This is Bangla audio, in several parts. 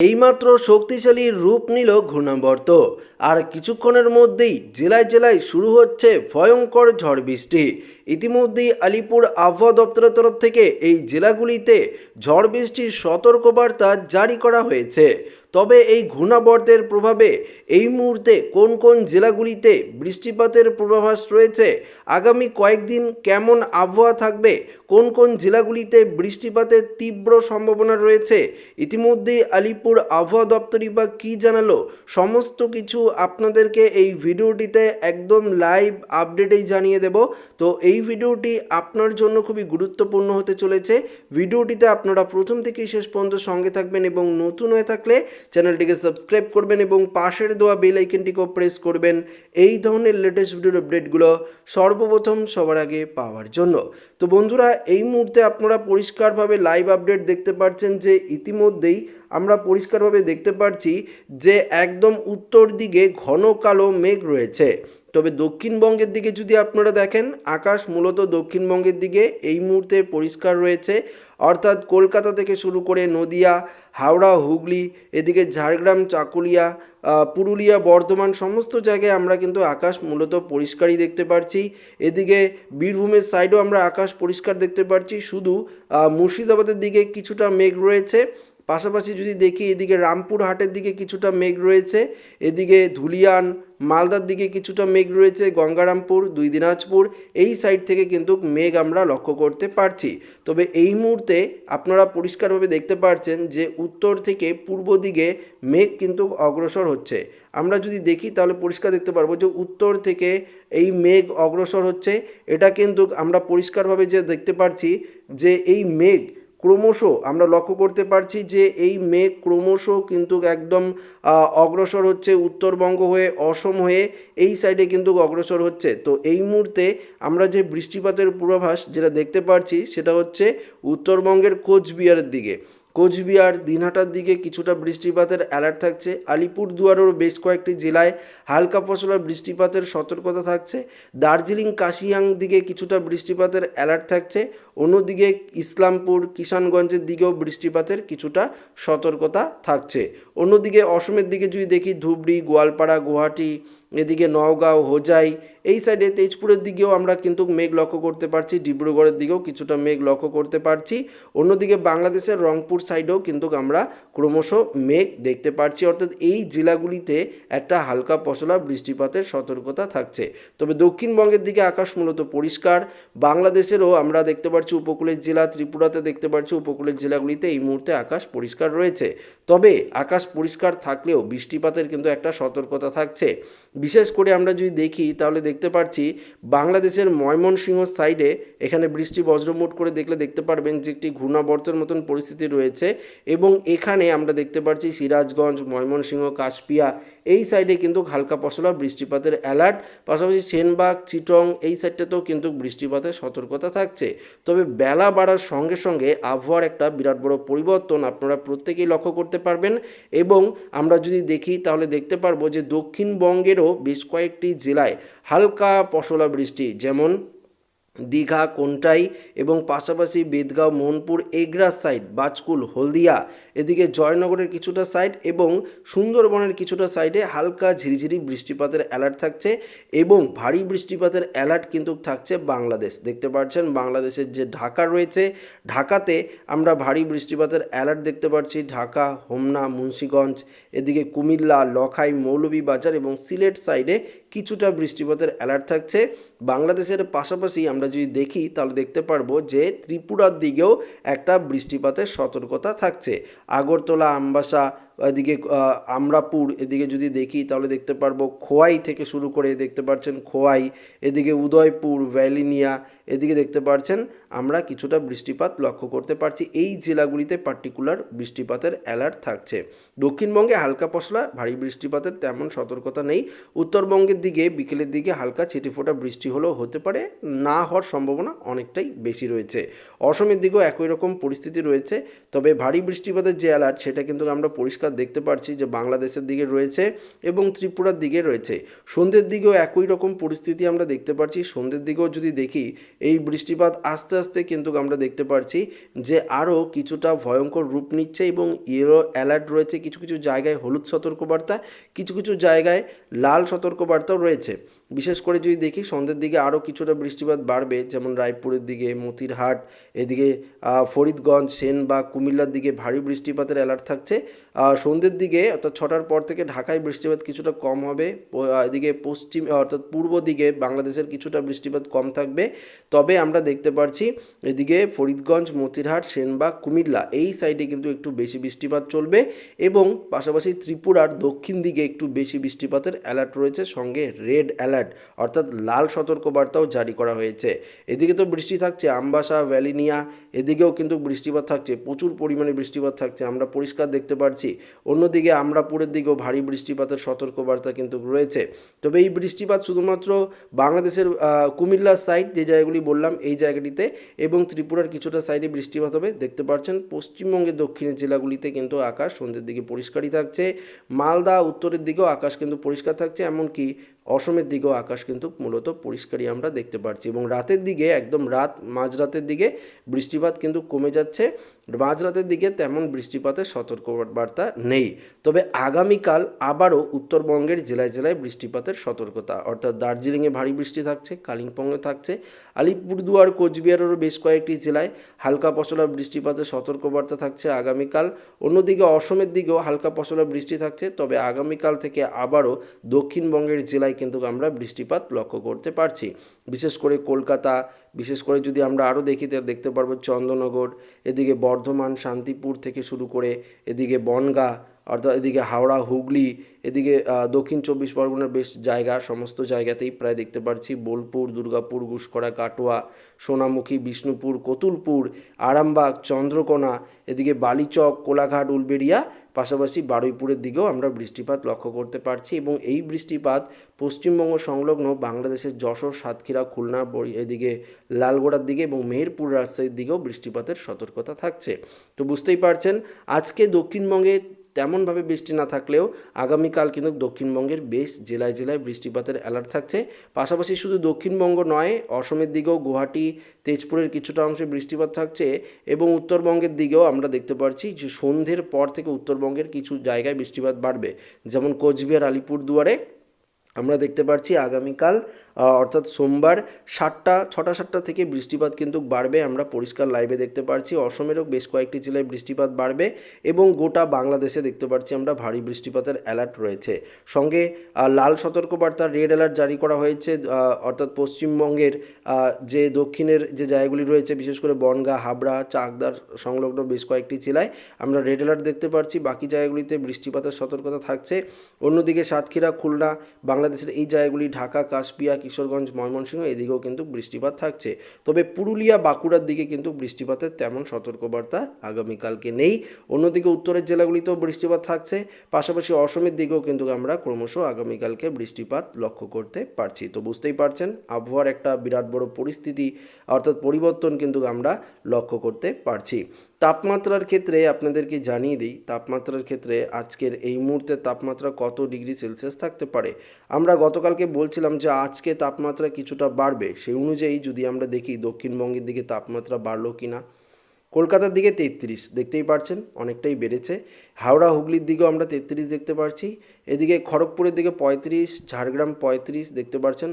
এইমাত্র শক্তিশালী রূপ নিল ঘূর্ণাবর্ত। আর কিছুক্ষণের মধ্যেই জেলায় জেলায় শুরু হচ্ছে ভয়ঙ্কর ঝড় বৃষ্টি। ইতিমধ্যেই আলিপুর আবহাওয়া দপ্তরের তরফ থেকে এই জেলাগুলিতে ঝড় বৃষ্টির সতর্কবার্তা জারি করা হয়েছে। তবে এই ঘূর্ণাবর্তের প্রভাবে এই মুহূর্তে কোন কোন জেলাগুলিতে বৃষ্টিপাতের পূর্বাভাস রয়েছে, আগামী কয়েকদিন কেমন আবহাওয়া থাকবে কোন কোন জেলাগুলিতে বৃষ্টিপাতের তীব্র সম্ভাবনা রয়েছে? ইতিমধ্যেই আলিপুর আবহাওয়া দপ্তর বা কী জানালো? সমস্ত কিছু আপনাদেরকে এই ভিডিওটিতে একদম লাইভ আপডেটেই জানিয়ে দেব। তো এই ভিডিওটি আপনার জন্য খুবই গুরুত্বপূর্ণ হতে চলেছে। ভিডিওটিতে আপনারা প্রথম থেকে শেষ পর্যন্ত সঙ্গে থাকবেন এবং নতুন হয়ে থাকলে চ্যানেলটিকে সাবস্ক্রাইব করবেন এবং পাশের দেওয়া বেল আইকনটিকেও প্রেস করবেন। এই ধরনের লেটেস্ট ভিডিওর আপডেটগুলো সর্বপ্রথম সবার আগে পাওয়ার জন্য। তো বন্ধুরা এই মুহূর্তে আপনারা পরিষ্কারভাবে লাইভ আপডেট দেখতে পাচ্ছেন যে ইতিমধ্যেই আমরা পরিষ্কারভাবে দেখতে পাচ্ছি যে একদম উত্তর দিকে ঘন কালো মেঘ রয়েছে। তবে দক্ষিণবঙ্গের দিকে যদি আপনারা দেখেন, আকাশ মূলত দক্ষিণবঙ্গের দিকে এই মুহূর্তে পরিষ্কার রয়েছে। অর্থাৎ কলকাতা থেকে শুরু করে নদিয়া, হাওড়া, হুগলি, এদিকে ঝাড়গ্রাম, চাকুলিয়া পুরুলিয়া, বর্ধমান সমস্ত জায়গায় আমরা কিন্তু আকাশ মূলত পরিষ্কারই দেখতে পাচ্ছি এদিকে বীরভূমের সাইডেও আমরা আকাশ পরিষ্কার দেখতে পাচ্ছি শুধু মুর্শিদাবাদের দিকে কিছুটা মেঘ রয়েছে। পাশাপাশি যদি দেখি, এদিকে রামপুর হাটের দিকে কিছুটা মেঘ রয়েছে। এদিকে ধুলিয়ান মালদার দিকে কিছুটা মেঘ রয়েছে, গঙ্গারামপুর, দুই দিনাজপুর, এই সাইড থেকে কিন্তু মেঘ আমরা লক্ষ্য করতে পারছি। তবে এই মুহূর্তে আপনারা পরিষ্কারভাবে দেখতে পারছেন যে উত্তর থেকে পূর্ব দিকে মেঘ কিন্তু অগ্রসর হচ্ছে। আমরা যদি দেখি তাহলে পরিষ্কার দেখতে পারব যে উত্তর থেকে এই মেঘ অগ্রসর হচ্ছে। এটা কিন্তু আমরা পরিষ্কারভাবে যে দেখতে পাচ্ছি যে এই মেঘ ক্রমশ আমরা লক্ষ্য করতে পারছি যে এই মেঘ ক্রমশ কিন্তু একদম অগ্রসর হচ্ছে উত্তরবঙ্গ হয়ে, অসম হয়ে, এই সাইডে কিন্তু অগ্রসর হচ্ছে। তো এই মুহূর্তে আমরা যে বৃষ্টিপাতের পূর্বাভাস যেটা দেখতে পাচ্ছি সেটা হচ্ছে উত্তরবঙ্গের কোচবিহারের দিকে। কোচবিহার দিনহাটার দিকে কিছুটা বৃষ্টিপাতের অ্যালার্ট থাকছে। আলিপুর দুয়ারেরও বেশ কয়েকটি জেলায় হালকা ফসলা বৃষ্টিপাতের সতর্কতা থাকছে। দার্জিলিং, কাশিয়াং দিকে কিছুটা বৃষ্টিপাতের অ্যালার্ট থাকছে। অন্যদিকে ইসলামপুর, কিষানগঞ্জের দিকেও বৃষ্টিপাতের কিছুটা সতর্কতা থাকছে। অন্যদিকে অসমের দিকে যদি দেখি, ধুবড়ি, গোয়ালপাড়া, গুয়াহাটি এদিকে নওগাঁও, হোজাই, এই সাইডে তেজপুরের দিকেও আমরা কিন্তু মেঘ লক্ষ্য করতে পারছি, ডিব্রুগড়ের দিকেও কিছুটা মেঘ লক্ষ্য করতে পারছি। অন্যদিকে বাংলাদেশের রংপুর সাইডেও কিন্তু আমরা ক্রমশ মেঘ দেখতে পারছি। অর্থাৎ এই জেলাগুলিতে একটা হালকা পশলা বৃষ্টিপাতের সতর্কতা থাকছে। তবে দক্ষিণবঙ্গের দিকে আকাশ মূলত পরিষ্কার। বাংলাদেশেরও আমরা দেখতে পাচ্ছি উপকূলের জেলা, ত্রিপুরাতে দেখতে পাচ্ছি উপকূলের জেলাগুলিতে এই মুহূর্তে আকাশ পরিষ্কার রয়েছে। তবে আকাশ পরিষ্কার থাকলেও বৃষ্টিপাতের কিন্তু একটা সতর্কতা থাকছে। বিশেষ করে আমরা যদি দেখি, তাহলে দেখতে পাচ্ছি বাংলাদেশের ময়মনসিংহ সাইডে এখানে বৃষ্টি বজ্রমুট করে দেখলে দেখতে পারবেন যে একটি ঘূর্ণাবর্তের মতন পরিস্থিতি রয়েছে এবং এখানে আমরা দেখতে পাচ্ছি সিরাজগঞ্জ, ময়মনসিংহ, কাশপিয়া। এই সাইডে কিন্তু হালকা পশলা বৃষ্টিপাতের অ্যালার্ট পাশাপাশি সেনবাগ, চিটং, এই সাইডটাতেও কিন্তু বৃষ্টিপাতের সতর্কতা থাকছে। তবে বেলা বাড়ার সঙ্গে সঙ্গে আবহাওয়ার একটা বিরাট বড় পরিবর্তন আপনারা প্রত্যেকেই লক্ষ্য করতে পারবেন। এবং আমরা যদি দেখি, তাহলে দেখতে পারব যে দক্ষিণবঙ্গেরও বেশ কয়েকটি জেলায় হালকা পশলা বৃষ্টি, যেমন দীঘা, কোনটাই এবং পাশাপাশি বেদগাঁও, মোহনপুর, এগরা সাইড বাজকুল, হলদিয়া। এদিকে জয়নগরের কিছুটা সাইড এবং সুন্দরবনের কিছুটা সাইডে হালকা ঝিরিঝিরি বৃষ্টিপাতের অ্যালার্ট থাকছে এবং ভারী বৃষ্টিপাতের অ্যালার্ট কিন্তু থাকছে বাংলাদেশ। দেখতে পাচ্ছেন, বাংলাদেশের যে ঢাকা রয়েছে, ঢাকাতে আমরা ভারী বৃষ্টিপাতের অ্যালার্ট দেখতে পাচ্ছি। ঢাকা, হোমনা, মুন্সীগঞ্জ, এদিকে কুমিল্লা, লখাই, মৌলভীবাজার এবং সিলেট সাইডে কিছুটা বৃষ্টিপাতের অ্যালার্ট থাকছে। বাংলাদেশের পাশাপাশি আমরা যদি দেখি, তাহলে দেখতে পারব যে ত্রিপুরার দিকেও একটা বৃষ্টিপাতের সতর্কতা থাকছে। আগরতলা, আমবাসা, এদিকে আমরাপুর, এদিকে যদি দেখি, তাহলে দেখতে পারব খোয়াই থেকে শুরু করে, দেখতে পাচ্ছেন খোয়াই, এদিকে উদয়পুর, ভ্যালিনিয়া এদিকে দেখতে পাচ্ছেন আমরা কিছুটা বৃষ্টিপাত লক্ষ্য করতে পারছি। এই জেলাগুলিতে পার্টিকুলার বৃষ্টিপাতের অ্যালার্ট থাকছে। দক্ষিণবঙ্গে হালকা পশলা, ভারী বৃষ্টিপাতের তেমন সতর্কতা নেই। উত্তরবঙ্গের দিকে, বিকেলের দিকে হালকা ছিটেফোঁটা বৃষ্টি হলেও হতে পারে। না হওয়ার সম্ভাবনা অনেকটাই বেশি রয়েছে। অসমের দিকেও একই রকম পরিস্থিতি রয়েছে। তবে ভারী বৃষ্টিপাতের যে অ্যালার্ট সেটা কিন্তু আমরা পরিষ্কার দেখতে পাচ্ছি যে বাংলাদেশের দিকে রয়েছে এবং ত্রিপুরার দিকে রয়েছে। সন্ধ্যের দিকেও একই রকম পরিস্থিতি আমরা দেখতে পাচ্ছি সন্ধ্যের দিকেও যদি দেখি এই বৃষ্টিপাত আস্তে আস্তে কিন্তু আমরা দেখতে পাচ্ছি যে আরও কিছুটা ভয়ঙ্কর রূপ নিচ্ছে এবং ইয়েলো অ্যালার্ট রয়েছে। কিছু কিছু জায়গায় হলুদ সতর্কবার্তা, কিছু কিছু জায়গায় লাল সতর্কবার্তাও রয়েছে। বিশেষ করে যদি দেখি সন্ধ্যের দিকে আরও কিছুটা বৃষ্টিপাত বাড়বে, যেমন রায়পুরের দিকে, মতিরহাট, এদিকে ফরিদগঞ্জ, সেন বা কুমিল্লার দিকে ভারী বৃষ্টিপাতের অ্যালার্ট থাকছে। সন্ধ্যের দিকে অর্থাৎ ছটার পর থেকে ঢাকায় বৃষ্টিপাত কিছুটা কম হবে এদিকে পশ্চিম অর্থাৎ পূর্ব দিকে বাংলাদেশের কিছুটা বৃষ্টিপাত কম থাকবে। তবে আমরা দেখতে পাচ্ছি এদিকে ফরিদগঞ্জ, মতিরহাট সেনবাগ কুমিল্লা এই সাইডে কিন্তু একটু বেশি বৃষ্টিপাত চলবে এবং পাশাপাশি ত্রিপুরার দক্ষিণ দিকে একটু বেশি বৃষ্টিপাতের অ্যালার্ট রয়েছে, সঙ্গে রেড অ্যালার্ট অর্থাৎ লাল সতর্কবার্তাও জারি করা হয়েছে। এদিকে তো বৃষ্টি থাকছে আমবাসা ভ্যালিনিয়া এদিকেও কিন্তু বৃষ্টিপাত থাকছে প্রচুর পরিমাণে বৃষ্টিপাত থাকছে আমরা পরিষ্কার দেখতে পাচ্ছি অন্যদিকে আমরাপুরের দিকেও ভারী বৃষ্টিপাতের সতর্কবার্তা কিন্তু রয়েছে। তবে এই বৃষ্টিপাত শুধুমাত্র বাংলাদেশের আহ, কুমিল্লার সাইড যে জায়গাগুলি বললাম এই জায়গাটিতে এবং ত্রিপুরার কিছুটা সাইডে বৃষ্টিপাত হবে। দেখতে পাচ্ছেন পশ্চিমবঙ্গের দক্ষিণের জেলাগুলিতে কিন্তু আকাশ সন্ধ্যের দিকে পরিষ্কারই থাকছে। মালদা উত্তরের দিকেও আকাশ কিন্তু পরিষ্কার থাকছে এমনকি অসমের দিকেও আকাশ কিন্তু মূলত পরিষ্কারই আমরা দেখতে পাচ্ছি এবং রাতের দিকে, একদম রাত, মাঝরাতের দিকে বৃষ্টিপাত কিন্তু কমে যাচ্ছে। মাঝরাতের দিকে তেমন বৃষ্টিপাতের সতর্কবার্তা নেই। তবে আগামীকাল আবারও উত্তরবঙ্গের জেলায় জেলায় বৃষ্টিপাতের সতর্কতা। অর্থাৎ দার্জিলিংয়ে ভারী বৃষ্টি থাকছে, কালিম্পংয়ে থাকছে। আলিপুরদুয়ার, কোচবিহারেরও বেশ কয়েকটি জেলায় হালকা পশলা বৃষ্টিপাতের সতর্কবার্তা থাকছে আগামীকাল। অন্যদিকে অসমের দিকেও হালকা পশলা বৃষ্টি থাকছে। তবে আগামীকাল থেকে আবারও দক্ষিণবঙ্গের জেলায় কিন্তু আমরা বৃষ্টিপাত লক্ষ্য করতে পারছি। বিশেষ করে কলকাতা, বিশেষ করে যদি আমরা আরও দেখি দেখতে পারব চন্দ্রনগর, এদিকে বর্ধমান শান্তিপুর থেকে শুরু করে এদিকে বনগাঁ অর্থাৎ এদিকে হাওড়া, হুগলি, এদিকে দক্ষিণ চব্বিশ পরগনার বেশ জায়গা, সমস্ত জায়গাতেই প্রায় দেখতে পাচ্ছি বোলপুর, দুর্গাপুর গুসকরা কাটোয়া, সোনামুখী, বিষ্ণুপুর, কতুলপুর, আরামবাগ, চন্দ্রকোনা, এদিকে বালিচক, কোলাঘাট, উলবেড়িয়া, পাশাপাশি বারুইপুরের দিকেও আমরা বৃষ্টিপাত লক্ষ্য করতে পারছি এবং এই বৃষ্টিপাত পশ্চিমবঙ্গ সংলগ্ন বাংলাদেশের যশোর, সাতক্ষীরা, খুলনা এদিকে লালগোড়ার দিকে এবং মেহেরপুর রাজশাহীর দিকেও বৃষ্টিপাতের সতর্কতা থাকছে। তো বুঝতেই পারছেন, আজকে দক্ষিণবঙ্গে তেমনভাবে বৃষ্টি না থাকলেও আগামীকাল কিন্তু দক্ষিণবঙ্গের বেশ জেলায় জেলায় বৃষ্টিপাতের অ্যালার্ট থাকছে। পাশাপাশি শুধু দক্ষিণবঙ্গ নয়, অসমের দিকেও গুয়াহাটি, তেজপুরের কিছুটা অংশে বৃষ্টিপাত থাকছে এবং উত্তরবঙ্গের দিকেও আমরা দেখতে পাচ্ছি যে সন্ধ্যের পর থেকে উত্তরবঙ্গের কিছু জায়গায় বৃষ্টিপাত বাড়বে। যেমন কোচবিহার, আলিপুরদুয়ারে আমরা দেখতে পাচ্ছি আগামীকাল অর্থাৎ সোমবার সাতটা, ছটা, সাতটা থেকে বৃষ্টিপাত কিন্তু বাড়বে। আমরা পরিষ্কার লাইভে দেখতে পাচ্ছি অসমেরও বেশ কয়েকটি জেলায় বৃষ্টিপাত বাড়বে এবং গোটা বাংলাদেশে দেখতে পাচ্ছি আমরা ভারী বৃষ্টিপাতের অ্যালার্ট রয়েছে। সঙ্গে লাল সতর্কবার্তা রেড অ্যালার্ট জারি করা হয়েছে অর্থাৎ পশ্চিমবঙ্গের যে দক্ষিণের যে জায়গাগুলি রয়েছে, বিশেষ করে বনগাঁ, হাবড়া, চাকদার সংলগ্ন বেশ কয়েকটি জেলায় আমরা রেড অ্যালার্ট দেখতে পাচ্ছি বাকি জায়গাগুলিতে বৃষ্টিপাতের সতর্কতা থাকছে। অন্যদিকে সাতক্ষীরা, খুলনা বাংলাদেশের এই জায়গাগুলি ঢাকা, কাশপিয়া, কিশোরগঞ্জ, ময়মনসিংহ এদিকেও কিন্তু বৃষ্টিপাত থাকছে। তবে পুরুলিয়া, বাঁকুড়ার দিকে কিন্তু বৃষ্টিপাতের তেমন সতর্কবার্তা আগামীকালকে নেই। অন্যদিকে উত্তরের জেলাগুলিতেও বৃষ্টিপাত থাকছে। পাশাপাশি অসমের দিকেও কিন্তু আমরা ক্রমশ আগামীকালকে বৃষ্টিপাত লক্ষ্য করতে পারছি। তো বুঝতেই পারছেন, আবহাওয়ার একটা বিরাট বড় পরিস্থিতি অর্থাৎ পরিবর্তন কিন্তু আমরা লক্ষ্য করতে পারছি। তাপমাত্রার ক্ষেত্রে আপনাদেরকে জানিয়ে দিই, তাপমাত্রার ক্ষেত্রে আজকের এই মুহূর্তে তাপমাত্রা কত ডিগ্রি সেলসিয়াস থাকতে পারে? আমরা গতকালকে বলছিলাম যে আজকে তাপমাত্রা কিছুটা বাড়বে, সেই অনুযায়ী যদি আমরা দেখি দক্ষিণবঙ্গের দিকে তাপমাত্রা বাড়লো কি না কলকাতার দিকে তেত্রিশ দেখতেই পারছেন, অনেকটাই বেড়েছে। হাওড়া, হুগলির দিকেও আমরা তেত্রিশ দেখতে পাচ্ছি এদিকে খড়গপুরের দিকে পঁয়ত্রিশ, ঝাড়গ্রাম পঁয়ত্রিশ দেখতে পাচ্ছেন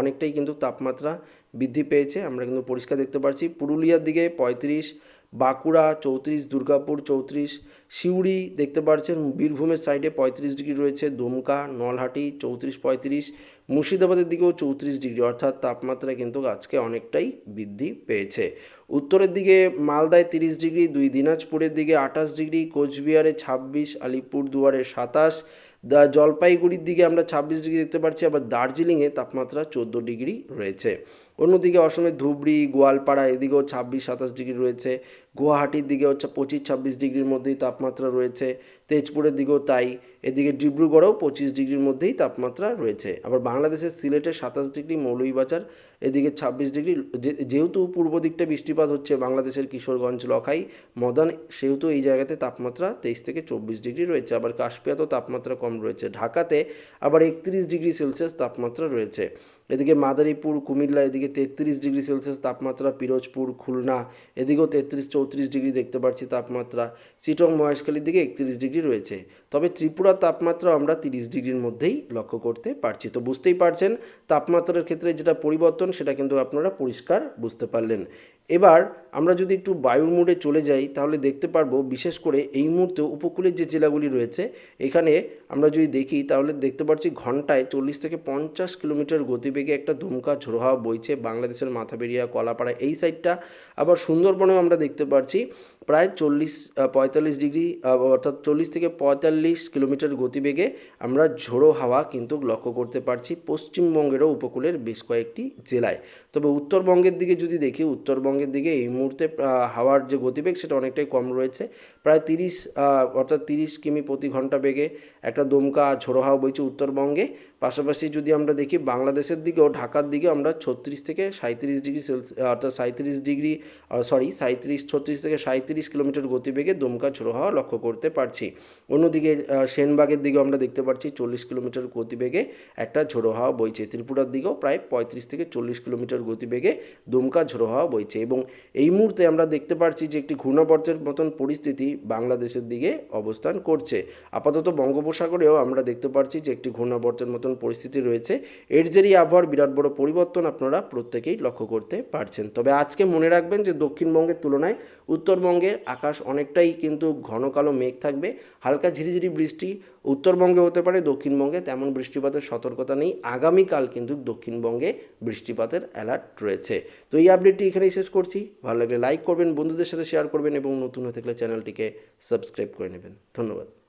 অনেকটাই কিন্তু তাপমাত্রা বৃদ্ধি পেয়েছে, আমরা কিন্তু পরিষ্কার দেখতে পাচ্ছি পুরুলিয়ার দিকে পঁয়ত্রিশ বাঁকুড়া, চৌত্রিশ, দুর্গাপুর, চৌত্রিশ, সিউড়ি দেখতে পাচ্ছেন বীরভূমের সাইডে পঁয়ত্রিশ ডিগ্রি রয়েছে, দুমকা, নলহাটি, চৌত্রিশ, পঁয়ত্রিশ, মুর্শিদাবাদের দিকেও চৌত্রিশ ডিগ্রি, অর্থাৎ তাপমাত্রা কিন্তু আজকে অনেকটাই বৃদ্ধি পেয়েছে। উত্তরের দিকে মালদায় তিরিশ ডিগ্রি, দুই দিনাজপুরের দিকে আঠাশ ডিগ্রি, কোচবিহারে ছাব্বিশ, আলিপুরদুয়ারে সাতাশ, দা জলপাইগুড়ির দিকে আমরা ছাব্বিশ ডিগ্রি দেখতে পাচ্ছি আবার দার্জিলিংয়ে তাপমাত্রা চোদ্দ ডিগ্রি রয়েছে। অন্যদিকে অসমের ধুবড়ি, গোয়ালপাড়া এদিকেও ছাব্বিশ, সাতাশ ডিগ্রি রয়েছে গুয়াহাটির দিকে হচ্ছে পঁচিশ, ছাব্বিশ ডিগ্রির মধ্যেই তাপমাত্রা রয়েছে। তেজপুরের দিকেও তাই। এদিকে ডিব্রুগড়েও পঁচিশ ডিগ্রির মধ্যেই তাপমাত্রা রয়েছে। আবার বাংলাদেশের সিলেটে সাতাশ ডিগ্রি, মৌলভীবাজার এদিকে ছাব্বিশ ডিগ্রি। যেহেতু পূর্ব দিকটা বৃষ্টিপাত হচ্ছে বাংলাদেশের কিশোরগঞ্জ, লখাই, মদন, সেহেতু এই জায়গাতে তাপমাত্রা তেইশ থেকে চব্বিশ ডিগ্রি রয়েছে। আবার কাশপিয়াতেও তাপমাত্রা কম রয়েছে। ঢাকাতে আবার একত্রিশ ডিগ্রি সেলসিয়াস তাপমাত্রা রয়েছে। এদিকে মাদারীপুর, কুমিল্লা, এদিকে তেত্রিশ ডিগ্রি সেলসিয়াস তাপমাত্রা, পিরোজপুর, খুলনা, এদিকেও তেত্রিশ, চৌত্রিশ ডিগ্রি দেখতে পাচ্ছি তাপমাত্রা। চিটং মহেশখালীর দিকে একত্রিশ ডিগ্রি রয়েছে। তবে ত্রিপুরার তাপমাত্রা আমরা তিরিশ ডিগ্রির মধ্যেই লক্ষ্য করতে পারছি। তো বুঝতেই পারছেন, তাপমাত্রার ক্ষেত্রে যেটা পরিবর্তন, সেটা কিন্তু আপনারা পরিষ্কার বুঝতে পারলেন। এবার আমরা যদি একটু বায়ুর মোড়ে চলে যাই, তাহলে দেখতে পারব বিশেষ করে এই মুহূর্তে উপকূলের যে জেলাগুলি রয়েছে, এখানে আমরা যদি দেখি, তাহলে দেখতে পাচ্ছি ঘন্টায় চল্লিশ থেকে পঞ্চাশ কিলোমিটার গতিবেগে একটা দমকা ঝোড়ো হাওয়া বইছে বাংলাদেশের মাথাবেরিয়া, কলাপাড়া, এই সাইডটা আবার সুন্দরবনেও আমরা দেখতে পাচ্ছি প্রায় চল্লিশ পঁয়তাল্লিশ ডিগ্রি অর্থাৎ চল্লিশ থেকে পঁয়তাল্লিশ কিলোমিটার গতিবেগে আমরা ঝোড়ো হাওয়া কিন্তু লক্ষ্য করতে পারছি পশ্চিমবঙ্গেরও উপকূলের বেশ কয়েকটি জেলায়। তবে উত্তরবঙ্গের দিকে যদি দেখি, উত্তরবঙ্গের দিকে এই মুহূর্তে হাওয়ার যে গতিবেগ সেটা অনেকটাই কম রয়েছে। প্রায় তিরিশ অর্থাৎ তিরিশ কিমি প্রতি ঘণ্টা বেগে একটা দমকা ঝোড়ো হাওয়া বইছে উত্তরবঙ্গে। পাশাপাশি যদি আমরা দেখি বাংলাদেশের দিকেও, ঢাকার দিকে আমরা ছত্রিশ থেকে সাঁত্রিশ ডিগ্রি সেলসি অর্থাৎ সাঁত্রিশ ডিগ্রি সরি সাঁত্রিশ ছত্রিশ থেকে সাঁত্রিশ কিলোমিটার গতিবেগে দমকা ঝোড়ো হাওয়া লক্ষ্য করতে পারছি। অন্যদিকে সেনবাগের দিকে আমরা দেখতে পাচ্ছি চল্লিশ কিলোমিটার গতিবেগে একটা ঝোড়ো হাওয়া বইছে। ত্রিপুরার দিকেও প্রায় পঁয়ত্রিশ থেকে চল্লিশ কিলোমিটার গতিবেগে দমকা ঝোড়ো হাওয়া বইছে এবং এই মুহূর্তে আমরা দেখতে পাচ্ছি যে একটি ঘূর্ণাবর্তের মতন পরিস্থিতি বাংলাদেশের দিকে অবস্থান করছে। আপাতত বঙ্গোপসাগরেও আমরা দেখতে পাচ্ছি যে একটি ঘূর্ণাবর্তের মতন পরিস্থিতি রয়েছে, এর জেরই আবহাওয়ার বিরাট বড় পরিবর্তন আপনারা প্রত্যেকেই লক্ষ্য করতে পারছেন। তবে আজকে মনে রাখবেন যে দক্ষিণবঙ্গের তুলনায় উত্তরবঙ্গের আকাশ অনেকটাই কিন্তু ঘন কালো মেঘ থাকবে, হালকা ঝিরিঝিরি বৃষ্টি উত্তরবঙ্গে হতে পারে, দক্ষিণবঙ্গে তেমন বৃষ্টিপাতের সতর্কতা নেই, আগামীকাল কিন্তু দক্ষিণবঙ্গে বৃষ্টিপাতের অ্যালার্ট রয়েছে। তো এই আপডেটটি এখানেই শেষ করছি, ভালো লাগলে লাইক করবেন, বন্ধুদের সাথে শেয়ার করবেন এবং নতুন হয়ে থাকলে চ্যানেলটিকে সাবস্ক্রাইব করে নেবেন। ধন্যবাদ।